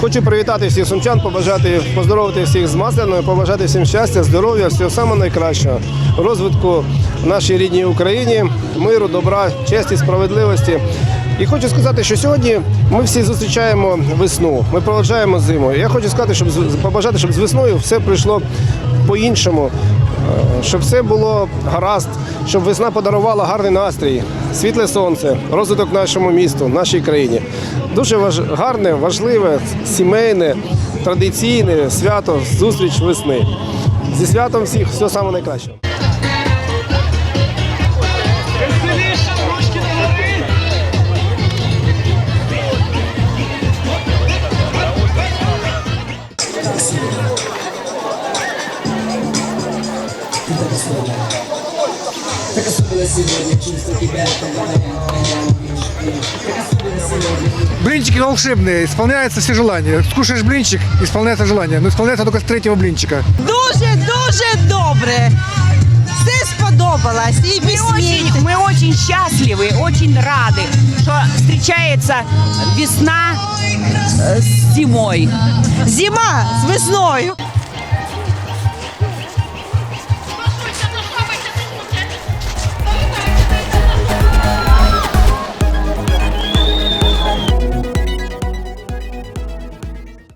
Хочу привітати всіх сумчан, побажати, поздоровити всіх з Масляною, побажати всім щастя, здоров'я, всього самого найкращого, розвитку в нашій рідній Україні, миру, добра, честі, справедливості. І хочу сказати, що сьогодні ми всі зустрічаємо весну, ми проведжаємо зиму. Я хочу сказати, щоб побажати, щоб з весною все прийшло по-іншому, е, щоб все було гаразд, щоб весна подарувала гарний настрій, світле сонце, розвиток нашому місту, нашій країні. Дуже важ... гарне, важливе, сімейне, традиційне свято, зустріч весни. Зі святом всіх всього самого найкращого. Блинчики волшебные, исполняются все желания. Скушаешь блинчик, исполняется желание. Но исполняется только с третьего блинчика. Дуже дуже добре. Все сподобалось. І Мы пісні. очень, мы очень счастливы, очень рады, что встречается весна э, с зимой. Зима з весною.